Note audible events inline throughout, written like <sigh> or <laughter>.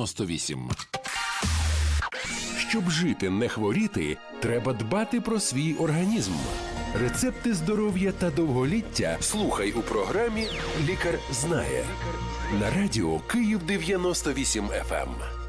98. Щоб жити, не хворіти, треба дбати про свій організм. Рецепти здоров'я та довголіття слухай у програмі Лікар знає на радіо Київ 98 FM.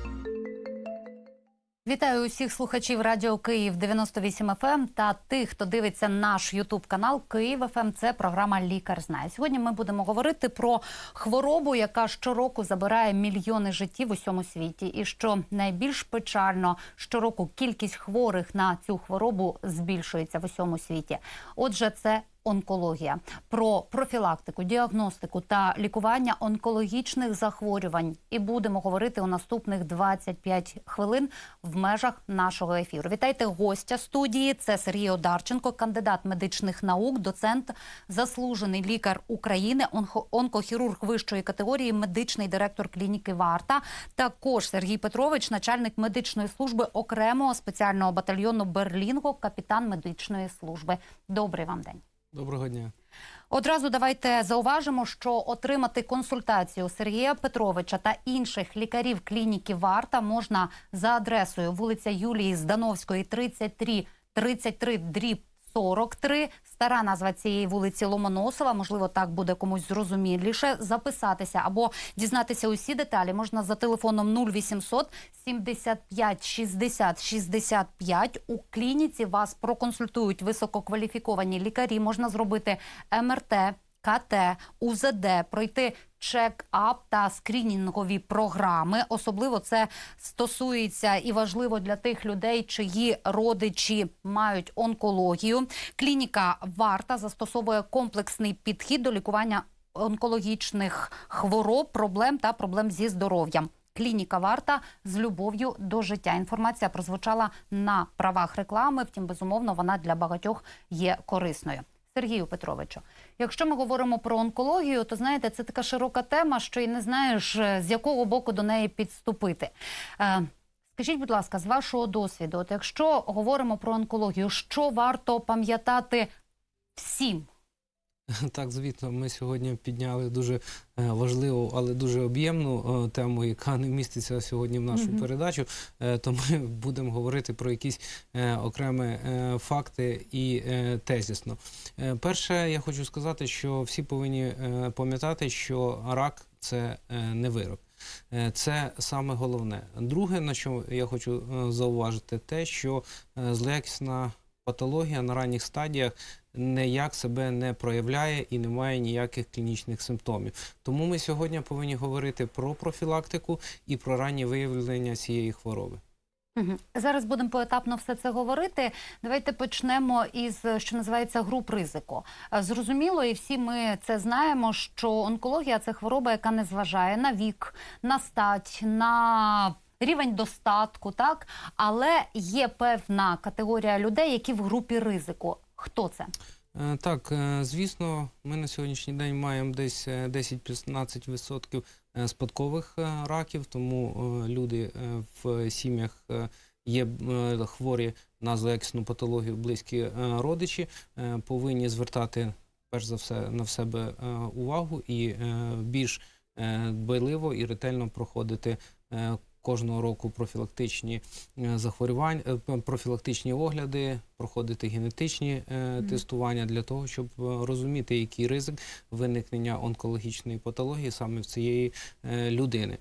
Вітаю усіх слухачів Радіо Київ 98 FM та тих, хто дивиться наш Ютуб канал Київ ФМ. Це програма Лікар знає. Сьогодні ми будемо говорити про хворобу, яка щороку забирає мільйони життів у всьому світі. І що найбільш печально, щороку кількість хворих на цю хворобу збільшується в усьому світі. Отже, це онкологія, про профілактику, діагностику та лікування онкологічних захворювань. І будемо говорити у наступних 25 хвилин в межах нашого ефіру. Вітайте гостя студії. Це Сергій Одарченко, кандидат медичних наук, доцент, заслужений лікар України, онко- онкохірург вищої категорії, медичний директор клініки Варта. Також Сергій Петрович, начальник медичної служби окремого спеціального батальйону Берлінго, капітан медичної служби. Добрий вам день. Доброго дня. Одразу давайте зауважимо, що отримати консультацію Сергія Петровича та інших лікарів клініки Варта можна за адресою вулиця Юлії Здановської, 33 33 дріб 43. Стара назва цієї вулиці Ломоносова. Можливо, так буде комусь зрозуміліше. Записатися або дізнатися усі деталі можна за телефоном 0800 75 60 65. У клініці вас проконсультують висококваліфіковані лікарі. Можна зробити МРТ. КТ, УЗД, пройти чек-ап та скринінгові програми. Особливо це стосується і важливо для тих людей, чиї родичі мають онкологію. Клініка варта застосовує комплексний підхід до лікування онкологічних хвороб, проблем та проблем зі здоров'ям. Клініка варта з любов'ю до життя. Інформація прозвучала на правах реклами. Втім, безумовно, вона для багатьох є корисною. Сергію Петровичу, якщо ми говоримо про онкологію, то знаєте, це така широка тема, що і не знаєш, е, з якого боку до неї підступити. Е, Скажіть, будь ласка, з вашого досвіду, от якщо говоримо про онкологію, що варто пам'ятати всім? <laughs> Так, звісно, ми сьогодні підняли дуже е, важливу, але дуже об'ємну е, тему, яка не міститься сьогодні в нашу Мгм. передачу. Е, То ми <laughs> будемо говорити про якісь окремі факти і тезісно. Перше, я хочу сказати, що всі повинні пам'ятати, що рак це не вирок. Це саме головне. Друге, на що я хочу зауважити, те, що злоякісна патологія на ранніх стадіях ніяк себе не проявляє і не має ніяких клінічних симптомів. Тому ми сьогодні повинні говорити про профілактику і про раннє виявлення цієї хвороби. Зараз будемо поетапно все це говорити. Давайте почнемо із що називається груп ризику. Е, Зрозуміло, і всі ми це знаємо, що онкологія це хвороба, яка не зважає на вік, на стать, на рівень достатку, так але є певна категорія людей, які в групі ризику. Хто це? Е, Так, е, звісно, ми на сьогоднішній день маємо десь е, 10-15% е, спадкових раків, тому люди в сім'ях є хворі на злоякісну патологію, близькі родичі, повинні звертати перш за все на себе увагу і більш дбайливо і ретельно проходити кожного року профілактичні е, захворювання, е, профілактичні огляди, проходити генетичні е, тестування для того, щоб розуміти, який ризик виникнення онкологічної патології саме в цієї людини.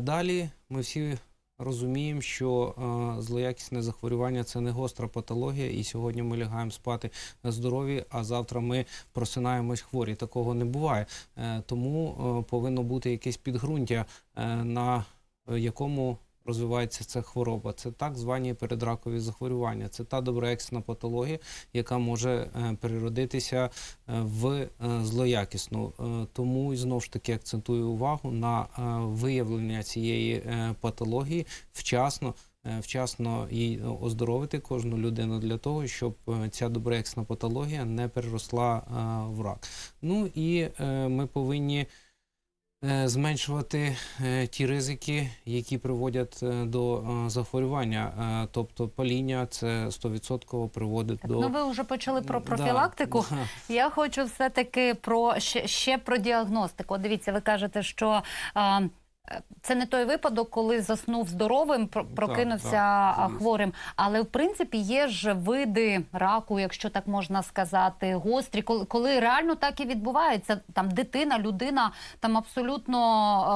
Далі ми всі розуміємо, що е, злоякісне захворювання це не гостра патологія, і сьогодні ми лягаємо спати здорові, а завтра ми просинаємось хворі. Такого не буває. Е, Тому е, повинно бути якесь підґрунтя, е, на е, якому розвивається ця хвороба. Це так звані передракові захворювання. Це та доброякісна патологія, яка може е, переродитися е, в е, злоякісну. Тому знову ж таки акцентую увагу на виявлення цієї патології вчасно. Вчасно їй оздоровити кожну людину для того, щоб ця доброякісна патологія не переросла в рак. Ну і ми повинні зменшувати е, ті ризики, які приводять е, до е, захворювання. Е, Тобто паління це 100% приводить Так, до ну ви вже почали про профілактику. да. <laughs> Я хочу все таки про ще, ще про діагностику. Дивіться, ви кажете, що е, Це не той випадок, коли заснув здоровим, прокинувся так, звісно. хворим. Але в принципі є ж види раку, якщо так можна сказати, гострі, коли, коли реально так і відбувається. Там дитина, людина там абсолютно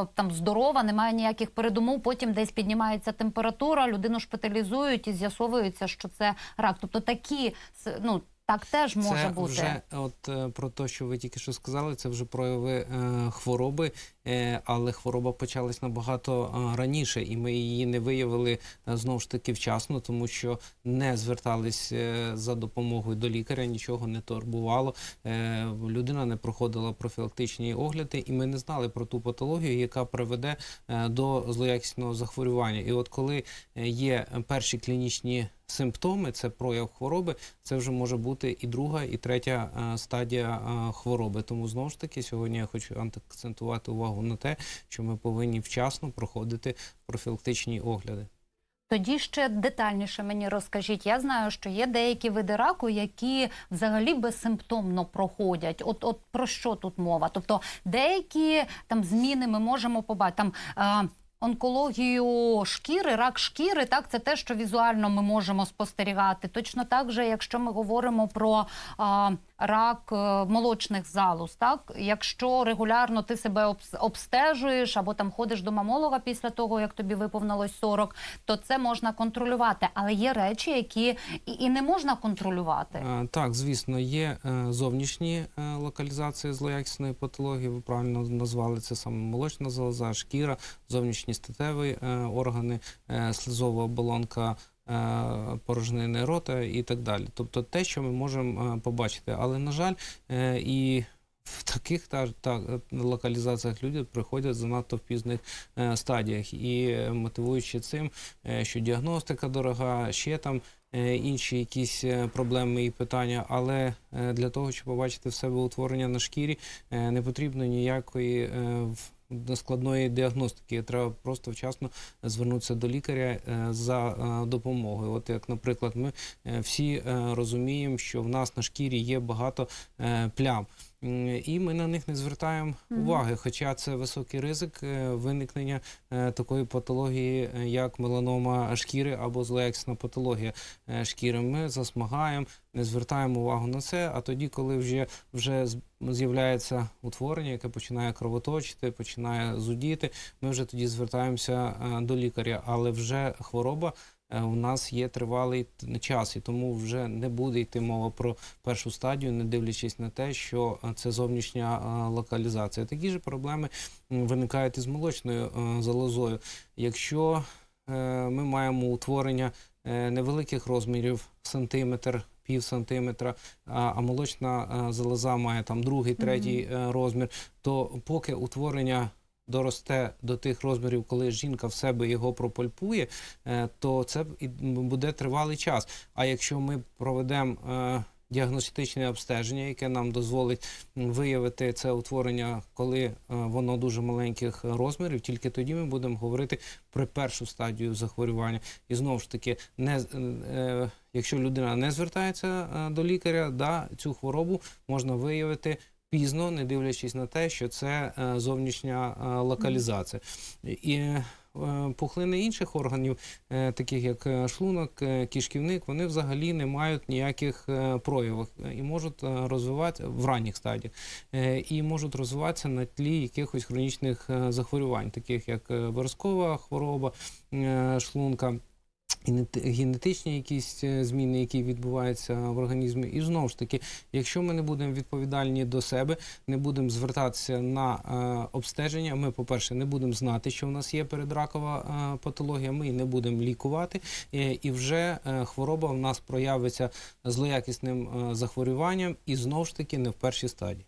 е, там здорова, немає ніяких передумов. Потім десь піднімається температура, людину шпиталізують і з'ясовується, що це рак. Тобто такі ну так теж може це бути. вже от е, про те, що ви тільки що сказали, це вже прояви е, хвороби, е, але хвороба почалась набагато е, раніше, і ми її не виявили е, знову ж таки вчасно, тому що не звертались е, за допомогою до лікаря, нічого не турбувало. Е, людина не проходила профілактичні огляди, і ми не знали про ту патологію, яка приведе е, до злоякісного захворювання. І от коли е, є перші клінічні симптоми, це прояв хвороби, це вже може бути і друга, і третя е, стадія е, хвороби. Тому знову ж таки сьогодні я хочу акцентувати увагу на те, що ми повинні вчасно проходити профілактичні огляди. Тоді ще детальніше мені розкажіть. Я знаю, що є деякі види раку, які взагалі безсимптомно проходять. От, от про що тут мова? Тобто деякі там зміни ми можемо побачити. Там, е, Онкологію шкіри, рак шкіри, так це те, що візуально ми можемо спостерігати. Точно так же, якщо ми говоримо про а, рак е, молочних залоз, так якщо регулярно ти себе обстежуєш або там ходиш до мамолога після того, як тобі виповнилось 40, то це можна контролювати. Але є речі, які і, не можна контролювати. Е, Так, звісно, є е, зовнішні локалізації злоякісної патології. Ви правильно назвали це саме молочна залоза, шкіра, зовнішні статеві органи, слизова оболонка. Е, Порожнини рота і так далі. Тобто те, що ми можемо е, побачити. Але, на жаль, е, і в таких та, та, локалізаціях люди приходять занадто в пізних стадіях. І мотивуючи цим, що діагностика дорога, ще там інші якісь проблеми і питання. Але для того, щоб побачити в себе утворення на шкірі, не потрібно ніякої. в- Складної діагностики треба просто вчасно звернутися до лікаря е, за е, допомогою. От як, наприклад, ми е, всі розуміємо, що в нас на шкірі є багато плям. І ми на них не звертаємо Мгм. уваги, хоча це високий ризик е, виникнення е, такої патології, е, як меланома шкіри або злоякісна патологія шкіри. Ми засмагаємо, не звертаємо увагу на це. А тоді, коли вже, вже з'являється утворення, яке починає кровоточити, починає зудіти, ми вже тоді звертаємося до лікаря. Але вже хвороба у нас є тривалий час, і тому вже не буде йти мова про першу стадію, не дивлячись на те, що е, це зовнішня е, локалізація. Такі ж проблеми виникають із молочною е, залозою. Якщо е, ми маємо утворення е, невеликих розмірів, сантиметр, пів сантиметра, а, молочна е, залоза має там другий, третій е, розмір, то поки утворення доросте до тих розмірів, коли жінка в себе його пропальпує, е, то це буде тривалий час. А якщо ми проведемо е, діагностичне обстеження, яке нам дозволить виявити це утворення, коли е, воно дуже маленьких розмірів, тільки тоді ми будемо говорити про першу стадію захворювання. І знову ж таки, не якщо людина не звертається до лікаря, да, цю хворобу можна виявити. Пізно, не дивлячись на те, що це е, зовнішня е, локалізація. І е, пухлини інших органів, таких як шлунок, кишківник, вони взагалі не мають ніяких проявів і можуть розвиватися в ранніх стадіях, і можуть розвиватися на тлі якихось хронічних захворювань, таких як виразкова хвороба шлунка. Генети- Генетичні якісь е, зміни, які відбуваються в організмі, і знову ж таки, якщо ми не будемо відповідальні до себе, не будемо звертатися на е, обстеження. Ми, по-перше, не будемо знати, що в нас є передракова е, патологія. Ми не будемо лікувати, е, і вже е, хвороба в нас проявиться злоякісним е, захворюванням, і знову ж таки не в першій стадії.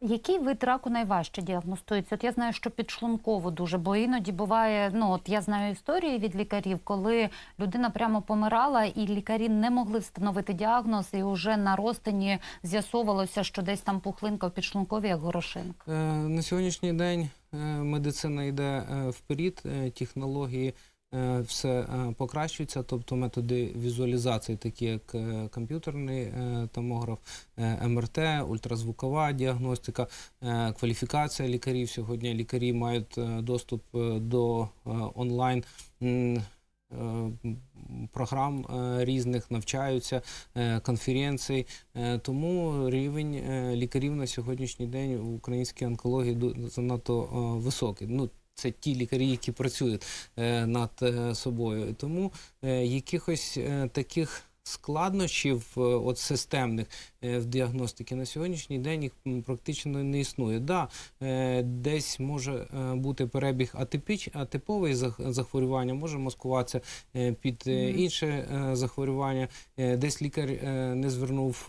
Який вид раку найважче діагностується? От я знаю, що підшлунково дуже, бо іноді буває. Ну от я знаю історії від лікарів, коли людина прямо помирала, і лікарі не могли встановити діагноз, і вже на розтині з'ясовувалося, що десь там пухлинка в підшлункові, як горошинка. Е, На сьогоднішній день е, медицина йде е, вперед, технології все е, покращується, тобто методи візуалізації, такі як е, комп'ютерний е, томограф, е, МРТ, ультразвукова діагностика, е, кваліфікація лікарів. Сьогодні лікарі мають е, доступ е, до е, онлайн. е, Програм е, різних навчаються, е, конференцій. Е, Тому рівень е, лікарів на сьогоднішній день в українській онкології занадто е, високий. Ну, це ті лікарі, які працюють е, над е, собою. Тому е, якихось таких складнощів е, от системних е, в діагностиці на сьогоднішній день їх практично не існує. Да, е, десь може бути перебіг атипіч, атиповий захворювання, може маскуватися під інше захворювання. Десь лікар не звернув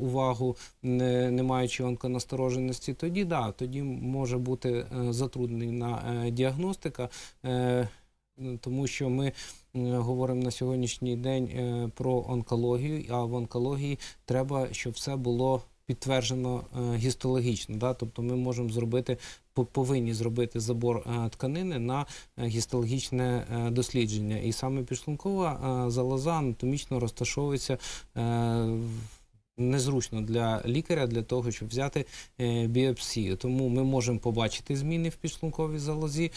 увагу, не, маючи онконастороженості, тоді да, тоді може бути затруднена діагностика, тому що ми говоримо на сьогоднішній день е, про онкологію, а в онкології треба, щоб все було підтверджено е, гістологічно. Да? Тобто ми можемо зробити, по- повинні зробити забор е, тканини на е, гістологічне е, дослідження. І саме підшлункова е, залоза анатомічно розташовується е, в- незручно для лікаря для того, щоб взяти е, біопсію. Тому ми можемо побачити зміни в підшлунковій залозі,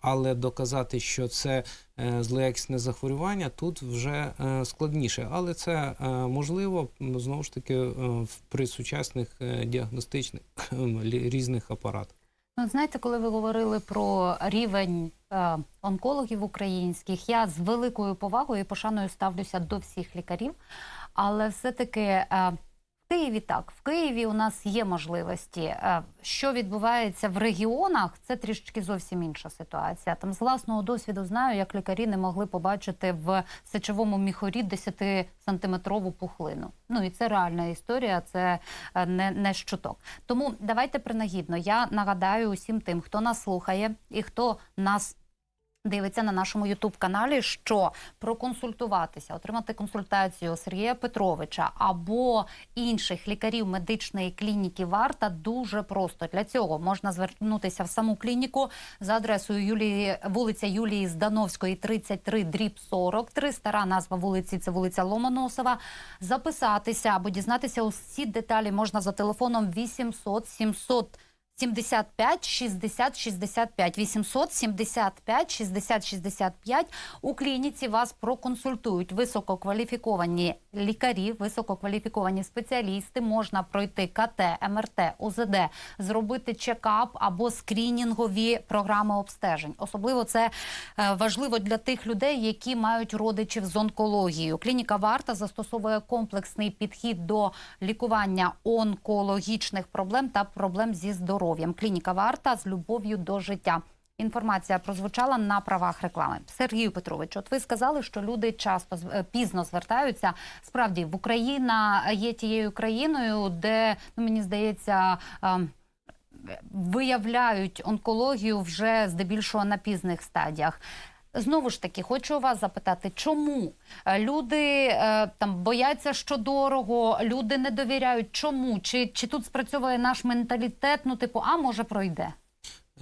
але доказати, що це е, злоякісне захворювання, тут вже е, складніше. Але це можливо знову ж таки при сучасних діагностичних лі- різних апаратах. Ну, знаєте, коли ви говорили про рівень е, онкологів українських, я з великою повагою і пошаною ставлюся до всіх лікарів, але все-таки е, в Києві так, в Києві у нас є можливості. Е, що відбувається в регіонах, це трішки зовсім інша ситуація. Там з власного досвіду знаю, як лікарі не могли побачити в сечовому міхорі 10-сантиметрову пухлину. Ну і це реальна історія, це е, не, не щуток. Тому давайте принагідно. Я нагадаю усім тим, хто нас слухає і хто нас. Дивиться на нашому Ютуб-каналі, що проконсультуватися, отримати консультацію Сергія Петровича або інших лікарів медичної клініки варта дуже просто. Для цього можна звернутися в саму клініку за адресою Юлії вулиця Юлії Здановської, 33, дріб 40. Стара назва вулиці це вулиця Ломоносова. Записатися або дізнатися усі деталі можна за телефоном 800 700 75 60 65 875 60 65 у клініці вас проконсультують висококваліфіковані лікарі, висококваліфіковані спеціалісти. Можна пройти КТ, МРТ, УЗД, зробити чекап або скрінінгові програми обстежень. Особливо це е, важливо для тих людей, які мають родичів з онкологією. Клініка варта застосовує комплексний підхід до лікування онкологічних проблем та проблем зі здоров'ям. Клініка варта з любов'ю до життя. Інформація прозвучала на правах реклами. Сергію Петровичу, от ви сказали, що люди часто е, пізно звертаються. Справді, в Україна є тією країною, де ну мені здається. ем, Виявляють онкологію вже здебільшого на пізних стадіях. Знову ж таки, хочу вас запитати, чому Е, люди е, там бояться, що дорого, люди не довіряють. Чому? Чи, чи тут спрацьовує наш менталітет? Ну, типу, а може пройде?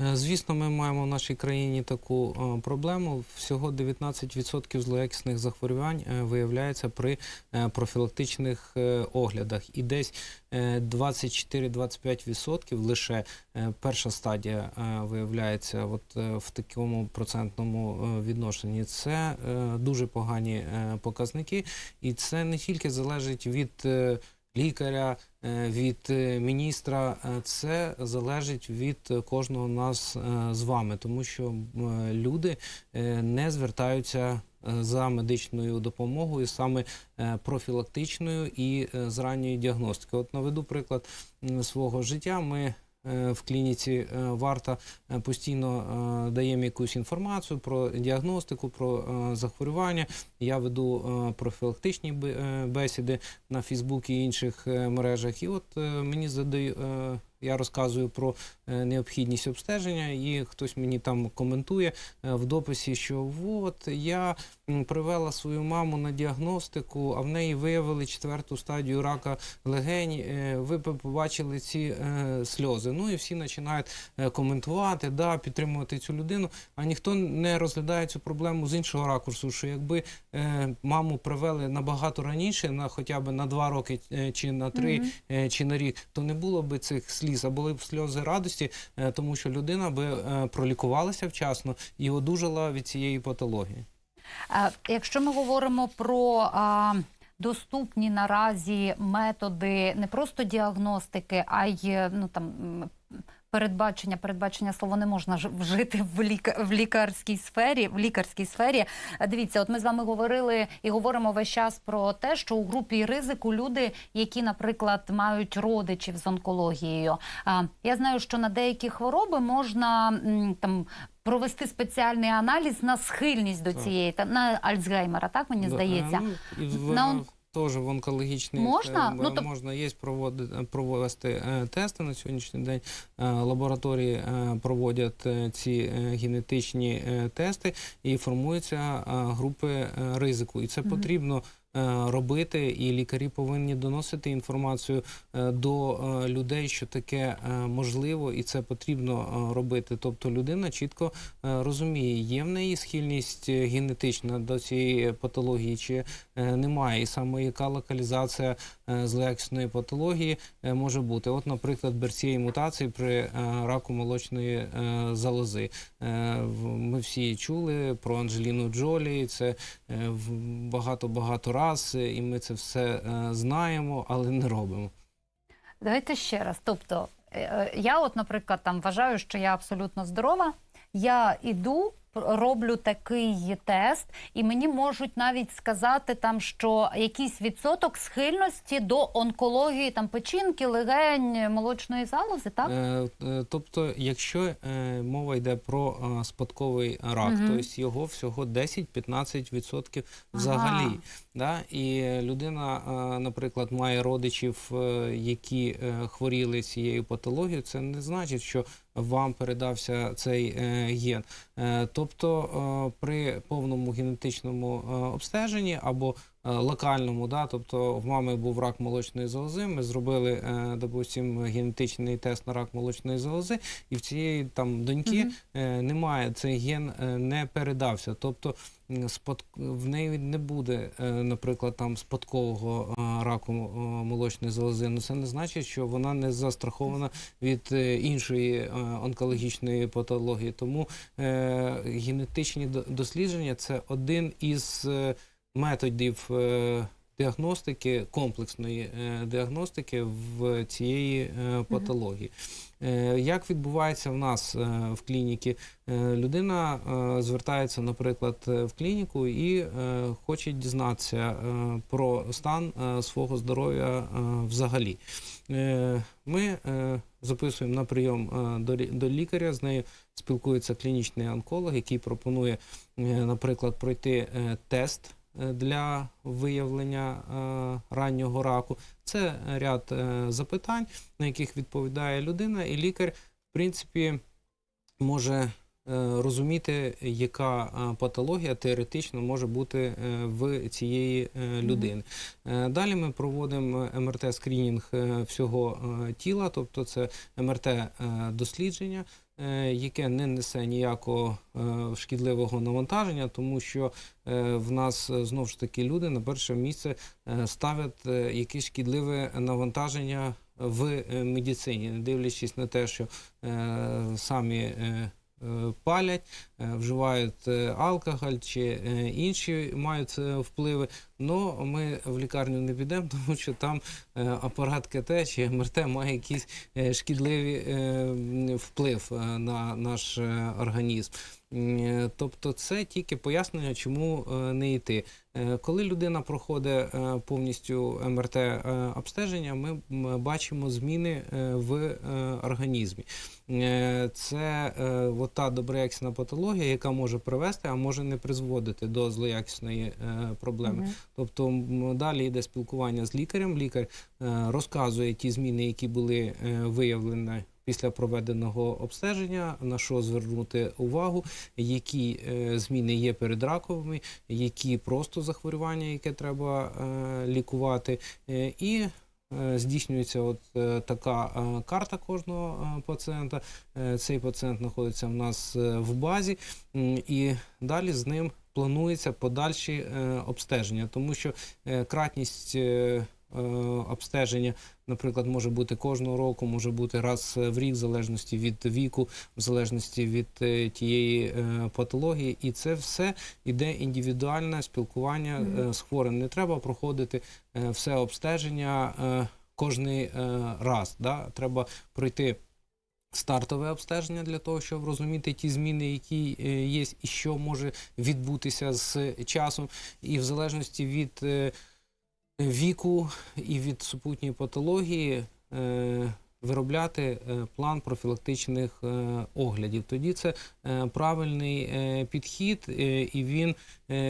Е, Звісно, ми маємо в нашій країні таку е, проблему. Всього 19% злоякісних захворювань е, виявляється при профілактичних оглядах, і десь е, 24-25% лише перша стадія виявляється от, в такому процентному відношенні. Це дуже погані показники, і це не тільки залежить від. Лікаря е, від е, міністра Е, це залежить від кожного нас з вами, тому що люди не звертаються за медичною допомогою, саме профілактичною і з ранньої діагностики. От наведу приклад свого життя. Ми в клініці е, варта е, постійно е, даємо якусь інформацію про діагностику, про е, захворювання. Я веду е, профілактичні е, бесіди на Фейсбуці і інших е, мережах. І от е, мені задаю. е, Я розказую про е, необхідність обстеження, і хтось мені там коментує е, в дописі, що от я привела свою маму на діагностику, а в неї виявили четверту стадію рака легень. е, Ви побачили ці е, сльози. Ну і всі починають е, коментувати, да, підтримувати цю людину. А ніхто не розглядає цю проблему з іншого ракурсу. Що якби маму привели набагато раніше, на хоча б на два роки чи на три, е, чи на рік, то не було б цих сліз, а були б сльози радості, тому що людина би пролікувалася вчасно і одужала від цієї патології. Е, Якщо ми говоримо про доступні наразі методи не просто діагностики, а й е, ну там. Передбачення, передбачення слово не можна вжити в, ліка, в лікарській сфері. В лікарській сфері Е, дивіться, от ми з вами говорили і говоримо весь час про те, що у групі ризику люди, які, наприклад, мають родичів з онкологією. Я знаю, що на деякі хвороби можна там провести спеціальний аналіз на схильність до цієї та на Альцгеймера, так мені Да, здається. е, Ну, На он- Теж в онкологічний Можна? е, Ну, то- можна є проводити провести е, тести на сьогоднішній день. Е, Лабораторії е, проводять е, ці е, генетичні е, тести і формуються е, групи е, ризику. І це потрібно. Е, Робити і лікарі повинні доносити інформацію е, до е, людей, що таке можливо, і це потрібно робити. Тобто людина чітко розуміє, є в неї схильність генетична до цієї патології, чи немає, і саме яка локалізація злоякісної патології може бути. От, наприклад, берцієї мутації при раку молочної залози. Ми всі чули про Анджеліну Джолі. Це е, в- багато-багато е, і ми це все е, знаємо, але не робимо. Давайте ще раз. Тобто, е, е, я, от, наприклад, там вважаю, що я абсолютно здорова. Я іду, роблю такий тест, і мені можуть навіть сказати там, що якийсь відсоток схильності до онкології там печінки, легень, молочної залози, так? Е, Тобто, якщо е, мова йде про е, спадковий рак, Мгм. то його всього 10-15% взагалі. Ага. Да? І людина, е, наприклад, має родичів, е, які е, хворіли цією патологією, це не значить, що вам передався цей ген. Тобто при повному генетичному обстеженні або локальному, да, тобто в мами був рак молочної залози, ми зробили, е, допустим, генетичний тест на рак молочної залози, і в цієї там доньки е, немає, цей ген е, не передався. Тобто в неї не буде, е, наприклад, там спадкового е, раку е, молочної залози. Ну це не значить, що вона не застрахована від е, іншої е, онкологічної патології. Тому е, генетичні дослідження це один із е, методів. е, Діагностики комплексної е, діагностики в цієї е, патології. Як відбувається в нас в клініці? Людина звертається, наприклад, в клініку і хоче дізнатися про стан свого здоров'я взагалі. Ми записуємо на прийом до лікаря. З нею спілкується клінічний онколог, який пропонує, наприклад, пройти тест для виявлення е, раннього раку. Це ряд е, запитань, на яких відповідає людина, і лікар, в принципі, може е, розуміти, яка е, патологія теоретично може бути е, в цієї е, людини. Е, Далі ми проводимо МРТ-скринінг е, всього е, тіла, тобто це МРТ-дослідження, е, яке не несе ніякого е, шкідливого навантаження, тому що е, в нас е, знову ж таки люди на перше місце е, ставлять е, якесь шкідливе навантаження в е, медицині, не дивлячись на те, що е, самі е, е, палять, е, вживають е, алкоголь чи е, інші мають е, впливи. Но ми в лікарню не підемо, <laughs> тому що там е, апарат КТ чи МРТ має якийсь е, шкідливий е, вплив на наш організм. Тобто це тільки пояснення, чому не йти. Коли людина проходить повністю МРТ обстеження, ми бачимо зміни в організмі. Це от та доброякісна патологія, яка може привести, а може не призводити до злоякісної проблеми. Тобто далі йде спілкування з лікарем. Лікар е, розказує ті зміни, які були е, виявлені після проведеного обстеження, на що звернути увагу, які е, зміни є передраковими, які просто захворювання, яке треба лікувати, і здійснюється от така карта кожного пацієнта. Цей пацієнт знаходиться в нас в базі, і далі з ним планується подальші е, обстеження, тому що е, кратність. е, Обстеження, наприклад, може бути кожного року, може бути раз в рік, в залежності від віку, в залежності від тієї патології, і це все іде індивідуальне спілкування з хворим. Не треба проходити все обстеження кожний раз. Да? Треба пройти стартове обстеження для того, щоб розуміти ті зміни, які е, є, і що може відбутися з часом, і в залежності від е, віку і від супутньої патології. е, Виробляти план профілактичних оглядів. Тоді це правильний підхід, і він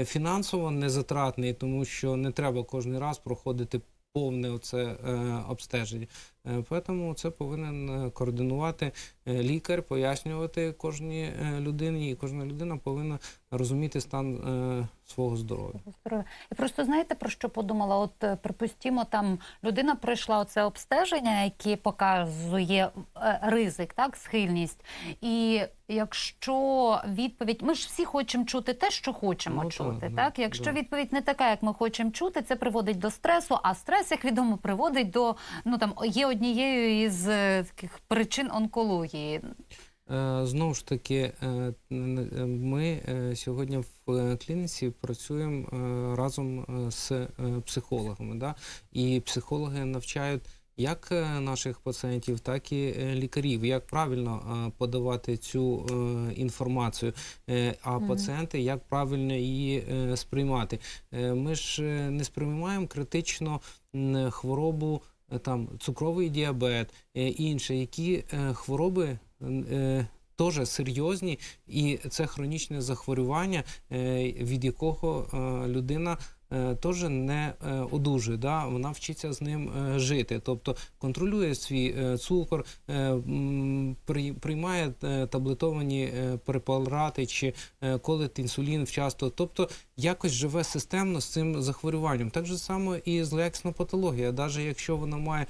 фінансово незатратний, тому що не треба кожен раз проходити повне оце обстеження. Е, Тому це повинен е, координувати е, лікар, пояснювати кожній людині, і кожна людина повинна розуміти стан свого здоров'я. Я просто знаєте про що подумала? От припустімо, там людина пройшла оце обстеження, яке показує ризик, так, схильність. І якщо відповідь, ми ж всі хочемо чути те, що хочемо Ну, чути. да, так, якщо да. відповідь не така, як ми хочемо чути, це приводить до стресу. А стрес, як відомо, приводить до ну там є однією із е, таких причин онкології. Е, Знову ж таки, е, ми сьогодні в клініці працюємо разом з психологами. Да? І психологи навчають як наших пацієнтів, так і лікарів, як правильно подавати цю інформацію, а пацієнти як правильно її сприймати. Ми ж не сприймаємо критично хворобу. Е, Там цукровий діабет, е, інше, які е, хвороби теж серйозні, і це хронічне захворювання, від якого людина теж не е, одужує. Да? Вона вчиться з ним е, жити. Тобто контролює свій е, цукор, е, приймає е, таблетовані е, препарати чи е, колить інсулін вчасно. Тобто якось живе системно з цим захворюванням. Так же само і злоякісна патологія. Навіть якщо вона має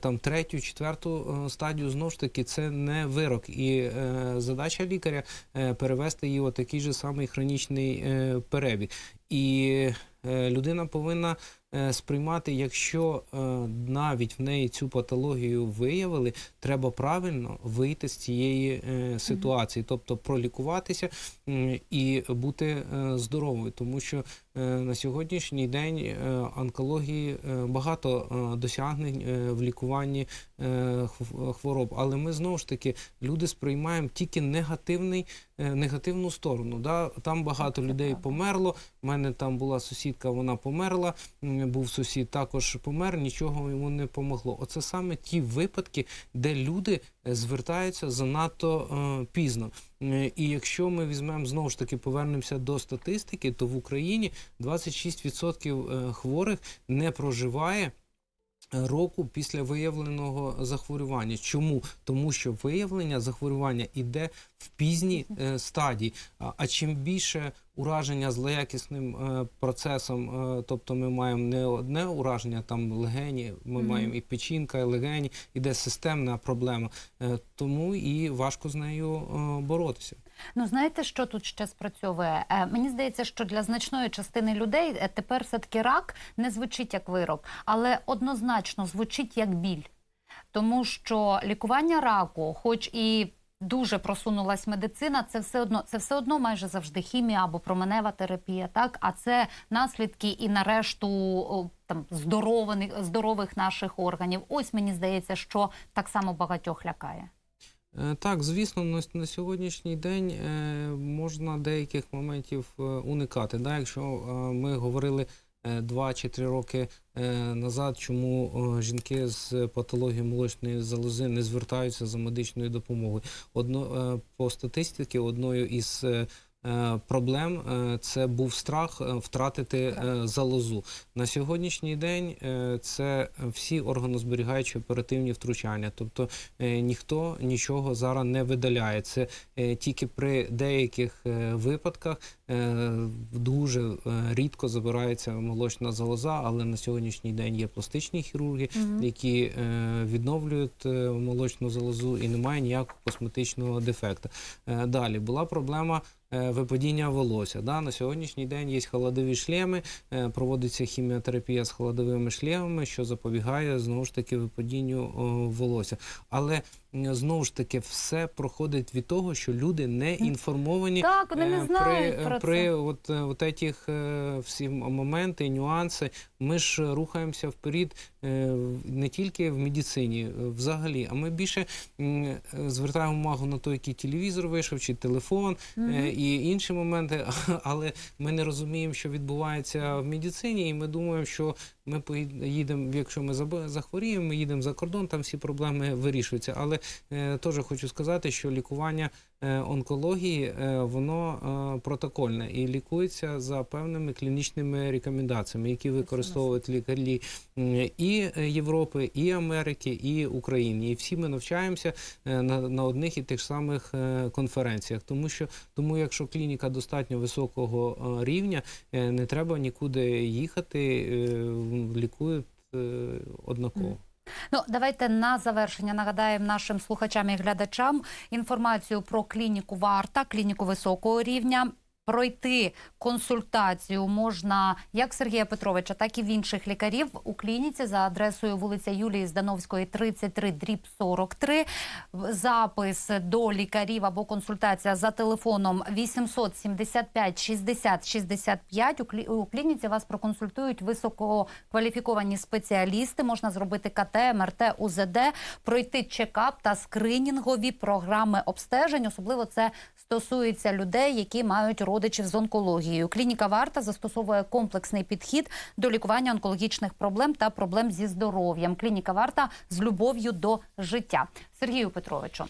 там третю, четверту е, стадію, знову ж таки, це не вирок. І е, задача лікаря е, перевести її у такий же самий хронічний е, перебіг. І е, людина повинна е, сприймати, якщо е, навіть в неї цю патологію виявили, треба правильно вийти з цієї е, ситуації, тобто пролікуватися і бути е, здоровою, тому що е, на сьогоднішній день е, онкології е, багато е, досягнень е, в лікуванні е, хвороб, але ми знову ж таки люди сприймаємо тільки негативний, е, негативну сторону. Да? Там багато людей померло. У мене там була сусідка, вона померла. М, Був сусід, також помер, нічого йому не помогло. Оце саме ті випадки, де люди е, звертаються занадто е, пізно. Е, І якщо ми візьмемо знову ж таки повернемося до статистики, то в Україні 26% е, хворих не проживає. Року після виявленого захворювання. Чому? Тому що виявлення захворювання іде в пізній е, стадії. А, а чим більше ураження злоякісним е, процесом, е, тобто ми маємо не одне ураження, там легені, ми Мгм. маємо і печінка, і легені, іде системна проблема. Е, тому і важко з нею боротися. Ну знаєте, що тут ще спрацьовує? Е, мені здається, що для значної частини людей тепер все-таки рак не звучить як вирок, але однозначно звучить як біль. Тому що лікування раку, хоч і дуже просунулась медицина, це все одно це все одно майже завжди хімія або променева терапія, так а це наслідки і на решту там здорових, здорових наших органів. Ось мені здається, що так само багатьох лякає. Е, Так, звісно, на, сьогоднішній день е, можна деяких моментів е, уникати. Да? Якщо ми говорили е, два чи три роки е, назад, чому е, жінки з патологією молочної залози не звертаються за медичною допомогою. Одно, по статистиці, одною із проблем е, це був страх е, втратити е, залозу. На сьогоднішній день е, це всі органозберігаючі оперативні втручання. Тобто е, ніхто нічого зараз не видаляє. Це е, тільки при деяких е, випадках е, дуже е, рідко забирається молочна залоза, але на сьогоднішній день є пластичні хірурги, які е, відновлюють е, молочну залозу і немає ніякого косметичного дефекту. Е, далі була проблема. Е, Випадіння волосся. Да? На сьогоднішній день є холодові шлеми, е, проводиться хіміотерапія з холодовими шлемами, що запобігає знову ж таки випадінню волосся. Але знову ж таки все проходить від того, що люди не інформовані Так, вони не е, знають при, про при це. от, е, от е, всі моменти, нюанси. Ми ж рухаємося вперед е, не тільки в медицині, е, взагалі, а ми більше е, звертаємо увагу на те, який телевізор вийшов, чи телефон е, і інші моменти, <laughs> але ми не розуміємо, що відбувається в медицині, і ми думаємо, що ми поїд- їдемо, якщо ми захворіємо, ми їдемо за кордон, там всі проблеми вирішуються. Але е, теж хочу сказати, що лікування е, онкології е, воно е, протокольне і лікується за певними клінічними рекомендаціями, які використовують лікарі і е, Європи, і Америки, і України. І всі ми навчаємося е, на, на одних і тих самих конференціях. Тому що тому, якщо клініка достатньо високого рівня, не треба нікуди їхати, лікують е, однаково. Ну, давайте на завершення нагадаємо нашим слухачам і глядачам інформацію про клініку Варта, клініку високого рівня. Пройти консультацію можна як Сергія Петровича, так і в інших лікарів у клініці за адресою вулиця Юлії Здановської, 33, дріб 43. Запис до лікарів або консультація за телефоном 875 60 65. У клі- У клініці вас проконсультують висококваліфіковані спеціалісти. Можна зробити КТ, МРТ, УЗД, пройти чекап та скринінгові програми обстежень. Особливо це стосується людей, які мають родичів з онкологією. Клініка Варта застосовує комплексний підхід до лікування онкологічних проблем та проблем зі здоров'ям. Клініка Варта з любов'ю до життя. Сергію Петровичу.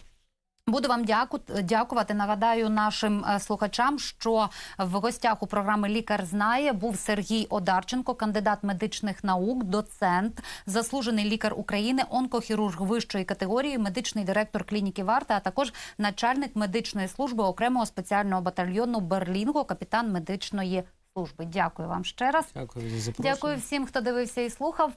Буду вам дяку, дякувати. Нагадаю нашим е, слухачам, що в гостях у програми Лікар знає був Сергій Одарченко, кандидат медичних наук, доцент, заслужений лікар України, онкохірург вищої категорії, медичний директор клініки Варта, а також начальник медичної служби окремого спеціального батальйону Берлінго, капітан медичної служби. Дякую вам ще раз. Дякую за запрошення. Дякую всім, хто дивився і слухав.